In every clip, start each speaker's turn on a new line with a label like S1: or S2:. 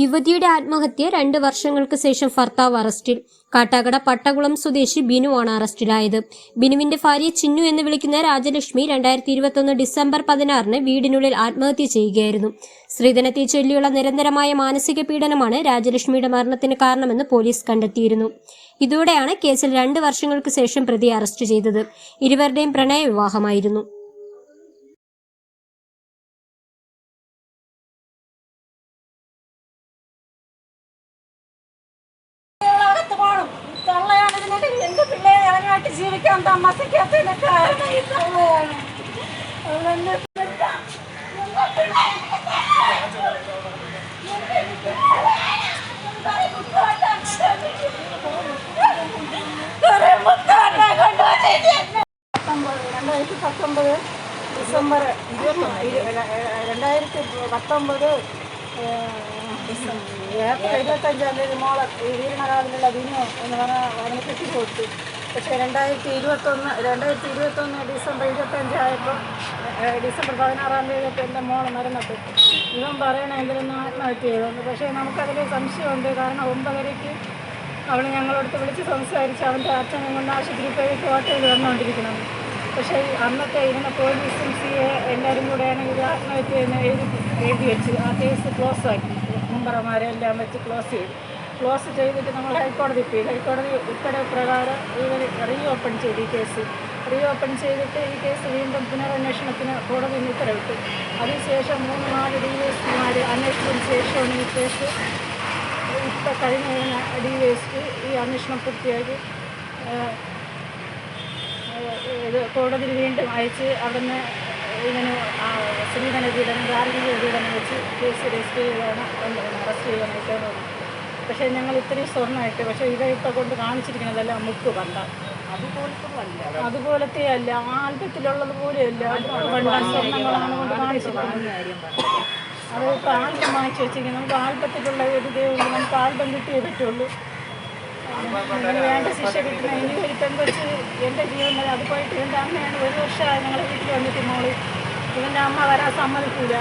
S1: യുവതിയുടെ ആത്മഹത്യ രണ്ട് വർഷങ്ങൾക്ക് ശേഷം ഭർത്താവ് അറസ്റ്റിൽ. കാട്ടാക്കട പട്ടകുളം സ്വദേശി ബിനുവാണ് അറസ്റ്റിലായത്. ബിനുവിന്റെ ഭാര്യ ചിന്നു എന്ന് വിളിക്കുന്ന രാജലക്ഷ്മി രണ്ടായിരത്തി ഇരുപത്തൊന്ന് ഡിസംബർ പതിനാറിന് വീടിനുള്ളിൽ ആത്മഹത്യ ചെയ്യുകയായിരുന്നു. സ്ത്രീധനത്തെ ചൊല്ലിയുള്ള നിരന്തരമായ മാനസിക പീഡനമാണ് രാജലക്ഷ്മിയുടെ മരണത്തിന് കാരണമെന്ന് പോലീസ് കണ്ടെത്തിയിരുന്നു. ഇതോടെയാണ് കേസിൽ രണ്ട് വർഷങ്ങൾക്ക് ശേഷം പ്രതി അറസ്റ്റ് ചെയ്തത്. ഇരുവരുടെയും പ്രണയ വിവാഹമായിരുന്നു
S2: കുറെ മുത്തവട്ടം കൊണ്ടുവന്നിട്ട് പത്തൊമ്പത് രണ്ടായിരത്തി പത്തൊമ്പത് ഡിസംബർ ഇരുപത്തൊന്ന് ഇരു- ര- രണ്ടായിരത്തി പത്തൊമ്പത് ഏപ്രിൽ ഇരുപത്തഞ്ചാം തീയതി മോളെ ഈ വീരണകാവിലുള്ള വിനു എന്ന് പറഞ്ഞാൽ അവനെ കെട്ടി കൊടുത്തു പക്ഷേ രണ്ടായിരത്തി ഇരുപത്തൊന്ന് രണ്ടായിരത്തി ഇരുപത്തൊന്ന് ഡിസംബർ ഇരുപത്തഞ്ചായപ്പോൾ ഡിസംബർ പതിനാറാം തീയതി എന്റെ മോൾ മരണപ്പെട്ടു. ഇവൻ പറയണ എന്തിനൊന്നും ആത്മഹത്യ ചെയ്തു പക്ഷേ നമുക്കതിൽ സംശയമുണ്ട്. കാരണം ഒമ്പതരയ്ക്ക് അവൾ ഞങ്ങളടുത്ത് വിളിച്ച് സംസാരിച്ച് അവന്റെ അച്ഛനെ കൊണ്ട് ആശുപത്രി പോയി കോട്ടയിൽ വന്നുകൊണ്ടിരിക്കണം. പക്ഷേ അന്നത്തെ ഇരുന്ന പോലീസും സി എ എല്ലാവരും കൂടെയാണ് ഇത് ആത്മഹത്യ എഴുതി എഴുതി വെച്ച് ആ കേസ് ക്ലോസ് ആക്കി മുമ്പറമാരെല്ലാം വെച്ച് ക്ലോസ് ചെയ്തു. ക്ലോസ് ചെയ്തിട്ട് നമ്മൾ ഹൈക്കോടതി പോയി ഹൈക്കോടതി ഉത്തരവ് പ്രകാരം ഇവർ റീ ഓപ്പൺ ചെയ്തു ഈ കേസ് റീ ഓപ്പൺ ചെയ്തിട്ട് ഈ കേസ് വീണ്ടും പുനരന്വേഷണത്തിന് കോടതി ഉത്തരവിട്ടു അതിനുശേഷം മൂന്ന് നാല് ഡി എസ് പിമാർ അന്വേഷണത്തിന് ശേഷമാണ് ഈ കേസ് ഇപ്പം കഴിഞ്ഞ ഡി എസ് പി ഈ അന്വേഷണം പൂർത്തിയാക്കി ഇത് കോടതിയിൽ വീണ്ടും അയച്ച് അവിടുന്ന് ഇങ്ങനെ ശ്രീധന പീഡനം ഗാർഹിക പീഡനം വെച്ച് കേസ് രജിസ്റ്റർ ചെയ്താണ് അറസ്റ്റ് ചെയ്യാനായിട്ട് വന്നത്. പക്ഷേ ഞങ്ങൾ ഇത്രയും സ്വർണമായിട്ട് പക്ഷേ ഇതൊക്കെ കൊണ്ട് കാണിച്ചിരിക്കുന്നതെല്ലാം മുക്ക് പണ്ട അതുപോലത്തെ അല്ല ആൽബത്തിലുള്ളത് പോലെയല്ല പണ്ട സ്വർണങ്ങളാണ് കൊണ്ട് കാണിച്ചിരിക്കുന്നത്. അത് ഇപ്പോൾ ആൽബം വാങ്ങിച്ചു വെച്ചിരിക്കുന്നത് നമുക്ക് ആൽബത്തിലുള്ള ഒരു ദൈവം നമുക്ക് ആൽബം കിട്ടിയേ പറ്റുള്ളൂ. വേണ്ട ശിക്ഷ കിട്ടുന്ന ഇനി ഒരു പെൺകൊച്ച് എന്റെ ജീവൻ വരെ അത് പോയിട്ട് ഇവന്റെ അമ്മയാണ് ഒരു വർഷമായി ഞങ്ങളെ വീട്ടിൽ വന്നിട്ട് മോൾ. ഇവന്റെ അമ്മ വരാൻ സമ്മതിക്കില്ല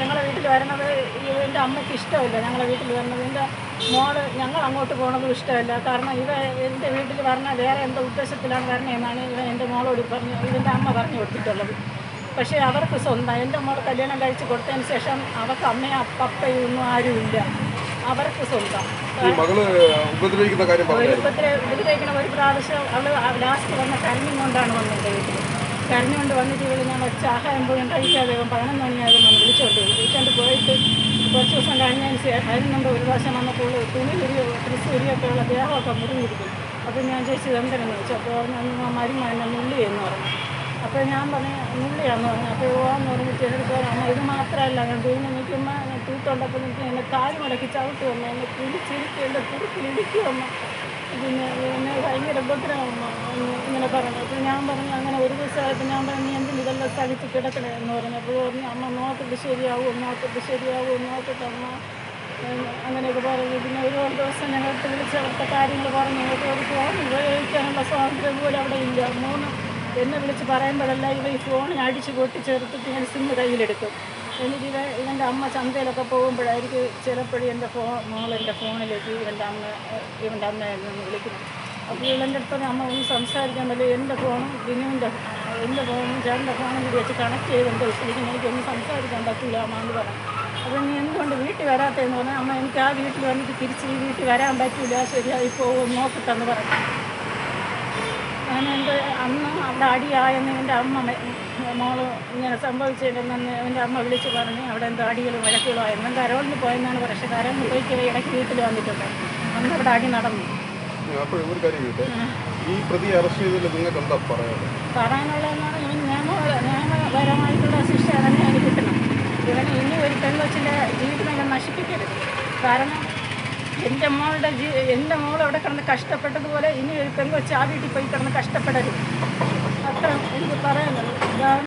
S2: ഞങ്ങളെ വീട്ടിൽ വരണത് ഇവന്റെ അമ്മയ്ക്ക് ഇഷ്ടമല്ല. ഞങ്ങളെ വീട്ടിൽ വരണത് എന്റെ മോൾ ഞങ്ങൾ അങ്ങോട്ട് പോകണതും ഇഷ്ടമല്ല. കാരണം ഇവ എന്റെ വീട്ടിൽ വരണ വേറെ എന്തോ ഉദ്ദേശത്തിലാണ് വരണതെന്നാണ് ഇവ എന്റെ മോളോട് പറഞ്ഞു ഇതിന്റെ അമ്മ പറഞ്ഞു കൊടുത്തിട്ടുള്ളത്. പക്ഷേ അവർക്ക് സ്വന്തം എന്റെ മോൾ കല്യാണം കഴിച്ച് കൊടുത്തതിന് ശേഷം അവർക്ക് അമ്മയും അപ്പയും ഒന്നും ആരുമില്ല അവർക്ക് സ്വന്തം.
S3: ഉപദ്രവിക്കുന്ന പറഞ്ഞു
S2: ഒരു പ്രാവശ്യം അവൾ ലാസ്റ്റ് വന്ന കരഞ്ഞും കൊണ്ടാണ് വന്നത് വീട്ടിൽ കരഞ്ഞുകൊണ്ട് വന്നിട്ട് ഇവൾ ഞാൻ വെച്ച ആഹാരം പോലും കഴിക്കാതെ പതിനൊന്ന് മണിയാകും വന്ന് വിളിച്ചോണ്ട് പോയി. വിളിച്ചോണ്ട് പോയിട്ട് കുറച്ച് ദിവസം കഴിഞ്ഞതിന് ശേഷം അതിന് മുമ്പ് ഒരു പ്രാവശ്യം വന്നപ്പോൾ തുണി ഉരിയോ ഡ്രസ്സ് ഉരിയൊക്കെ ഉള്ള ദേഹമൊക്കെ മുറിഞ്ഞിരിക്കും അപ്പോൾ ഞാൻ ചേച്ചി എന്തിനെന്ന് ചോദിച്ചു? അപ്പോൾ പറഞ്ഞു മരുമ എന്നെ നുള്ളി എന്ന് പറഞ്ഞു. അപ്പോൾ ഞാൻ പറഞ്ഞു നുള്ളിയാന്ന് പറഞ്ഞു. അപ്പോൾ ഓന്ന് പറഞ്ഞിട്ട് എന്റെ പേര് അമ്മ ഇത് മാത്രമല്ല ഞാൻ തൂങ്ങി നിൽക്കുമ്പോൾ തൂത്തുണ്ടപ്പോൾ നിൽക്കും എന്നെ കാൽ മടക്കി ചവിട്ട് വന്നു. എന്നെ കുളിച്ചിരിക്കും എന്റെ കുറുക്കിലിടിക്കും അമ്മ പിന്നെ ഭയങ്കര ഉപദ്രവമാണ് ഇങ്ങനെ പറഞ്ഞു. അപ്പോൾ ഞാൻ പറഞ്ഞു അങ്ങനെ ഒരു ദിവസമായപ്പോൾ ഞാൻ പറഞ്ഞു എന്തിന് ഇതെല്ലാം സ്ഥലത്ത് കിടക്കണേ? എന്ന് പറഞ്ഞപ്പോൾ പറഞ്ഞു അമ്മ നോക്കിട്ട് ശരിയാവും നോക്കിട്ട് ശരിയാവും നോക്കിട്ട് അമ്മ. അങ്ങനെയൊക്കെ പറഞ്ഞു. പിന്നെ ഒരു ദിവസം ഞങ്ങൾക്ക് വിളിച്ച് അവിടുത്തെ കാര്യങ്ങൾ പറഞ്ഞു. ഞങ്ങൾക്ക് ഒരു ഫോൺ ഉപയോഗിക്കാനുള്ള സ്വാതന്ത്ര്യം പോലും അവിടെ ഇല്ല. മൂന്ന് എന്നെ വിളിച്ച് പറയുമ്പോഴെല്ലാം ഇവ ഈ ഫോൺ അടിച്ച് പൊട്ടിച്ചേർത്തിട്ട് ഞാൻ സിമ്മ് കയ്യിലെടുക്കും ഇവ ഇവന്റെ അമ്മ ചന്തയിലൊക്കെ പോകുമ്പോഴായിരിക്കും ചിലപ്പോഴും എന്റെ ഫോൺ മോളെന്റെ ഫോണിലേക്ക് ഇവന്റെ അമ്മ ഇവന്റെ അമ്മ എന്നൊന്ന് വിളിക്കുന്നു അപ്പോൾ ഇവളെന്റെ അടുത്ത് അമ്മ ഒന്ന് സംസാരിക്കാൻ പറ്റില്ല. എന്റെ ഫോണും ബിനുവിന്റെ എന്റെ ഫോണും ചേട്ടന്റെ ഫോണും കൂടി വെച്ച് കണക്ട് ചെയ്തുകൊണ്ട് വിളിച്ചിരിക്കുന്നു. എനിക്കൊന്നും സംസാരിക്കാൻ പറ്റില്ല അമ്മ എന്ന് പറഞ്ഞു. അപ്പോൾ നീ എന്തുകൊണ്ട് വീട്ടിൽ വരാത്തതെന്ന് പറഞ്ഞാൽ അമ്മ എനിക്ക് ആ വീട്ടിൽ വന്നിട്ട് തിരിച്ച് ഈ വീട്ടിൽ വരാൻ പറ്റില്ല ശരിയായി പോകും നോക്കട്ടെന്ന് പറഞ്ഞു. ഞാൻ എന്റെ അന്ന് അവിടെ അടിയായെന്ന് എന്റെ അമ്മ മോൾ ഇങ്ങനെ സംഭവിച്ചിട്ടുണ്ടെന്ന് എന്റെ അമ്മ വിളിച്ച് പറഞ്ഞ് അവിടെ എന്തോ അടികളും വഴക്കുകളോ ആയിരുന്നു കരോളിന് പോയെന്നാണ് പക്ഷേ കരോളിന് പോയി ഇടയ്ക്ക് വീട്ടിൽ വന്നിട്ടുണ്ട്. അന്ന് അവിടെ അടി നടന്നു.
S3: ഈ പ്രതി അറസ്റ്റ് ചെയ്തതിൽ നിങ്ങൾക്ക് എന്താ പറയാനുള്ളത്
S2: പറയാനുള്ളതെന്നാണ് ഇവൻ നിയമ നിയമപരമായിട്ടുള്ള ശിക്ഷ തന്നെ എനിക്ക് കിട്ടണം. ഇവന് ഇനി ഒരു പെൺകൊച്ചിന്റെ ജീവിതം ഞാൻ നശിപ്പിക്കരുത്. കാരണം എന്റെ മോളുടെ ജീ എന്റെ മോൾ അവിടെ കിടന്ന് കഷ്ടപ്പെട്ടതുപോലെ ഇനി ഒരു പെൺകൊച്ച് ആ വീട്ടിൽ പോയി കിടന്ന് കഷ്ടപ്പെടരുത്. അത്ര എനിക്ക് പറയാനുള്ളത്